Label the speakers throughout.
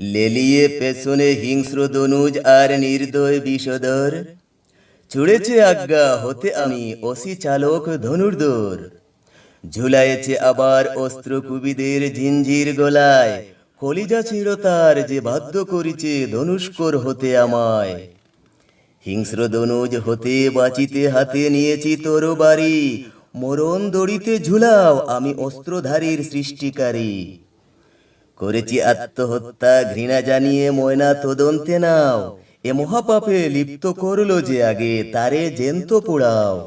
Speaker 1: লেলিয়ে পেছনে হিংস্র দনুজ আর নির্দয় বিষধর। ছুড়েছে আজ্ঞা, হতে আমি অসি চালক ধনুর্ধর। ঝুলাইছে আবার অস্ত্র কুবিদের ঝিঞ্জির গলায়। কলিজা ছিল তার যে বাধ্য করিছে ধনুষ্কর হতে আমায়। হিংস্র দনুজ হতে বাঁচিতে হাতে নিয়েছি তোর বাড়ি। মরণ দড়িতে ঝুলাও, আমি অস্ত্রধারীর সৃষ্টিকারী। করেছি আত্মহত্যা, ঘৃণা জানিয়ে ময়না তদন্তে নাও। এ মহাপাপে লিপ্ত করল যে আগে তারে জেন্ত পোড়াও।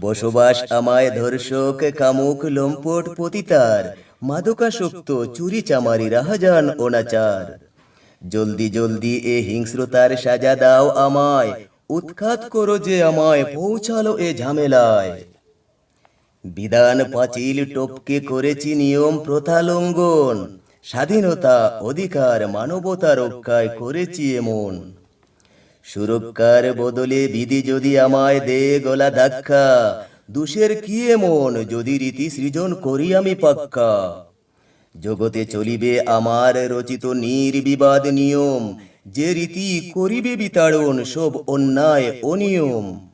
Speaker 1: বসবাস আমায় ধর্ষক, কামুক, লম্পট, পতিতার, মাদকাসক্ত চুরি চামারি রাহাজান, অনাচার। জলদি জলদি এ হিংস্রতার সাজা দাও আমায়। উৎখাত করো যে আমায়, পৌঁছালো এ ঝামেলায়। বিধান পাঁচিল টপকে করেছি নিয়ম প্রথা লঙ্ঘন। স্বাধীনতা অধিকার মানবতা রক্ষায় করেছি এমন। সুরক্ষার বদলে বিধি যদি আমায় দে গলা ধাক্কা, দুষের কি এমন যদি রীতি সৃজন করি আমি পাক্কা? জগতে চলিবে আমার রচিত নির্বিবাদ নিয়ম, যে রীতি করিবে বিতাড়ন সব অন্যায় অনিয়ম।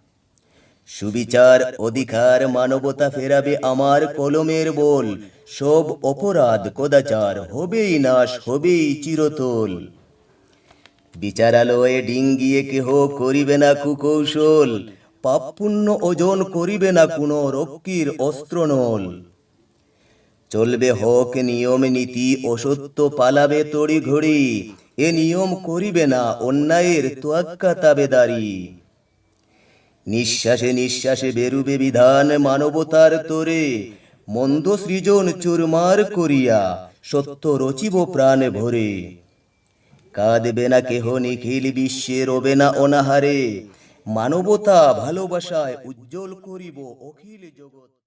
Speaker 1: সুবিচার অধিকার মানবতা ফেরাবে আমার কলমের বল। সব অপরাধ কদাচার হবেই নাশ, হবেই চিরতল। বিচারালয়ে ডিঙ্গিয়ে কেহ করিবে না কুকৌশল। পাপ পুণ্য ওজন করিবে না কোনো রক্ষীর অস্ত্রনল। চলবে হক, নিয়ম, নীতি, অসত্য পালাবে তড়ি ঘড়ি এ নিয়ম করিবে না অন্যায়ের তোয়াক্কা তাবেদারি। নিঃশ্বাসে নিঃশ্বাসে বেরুবে বিধান মানবতার তোরে। মন্দ সৃজন চুরমার করিয়া সত্য রচিব প্রাণ ভরে। কাঁদবে না কেহ নিখিল বিশ্বে, রবে না অনাহারে। মানবতা ভালোবাসায় উজ্জ্বল করিব অখিল জগৎ।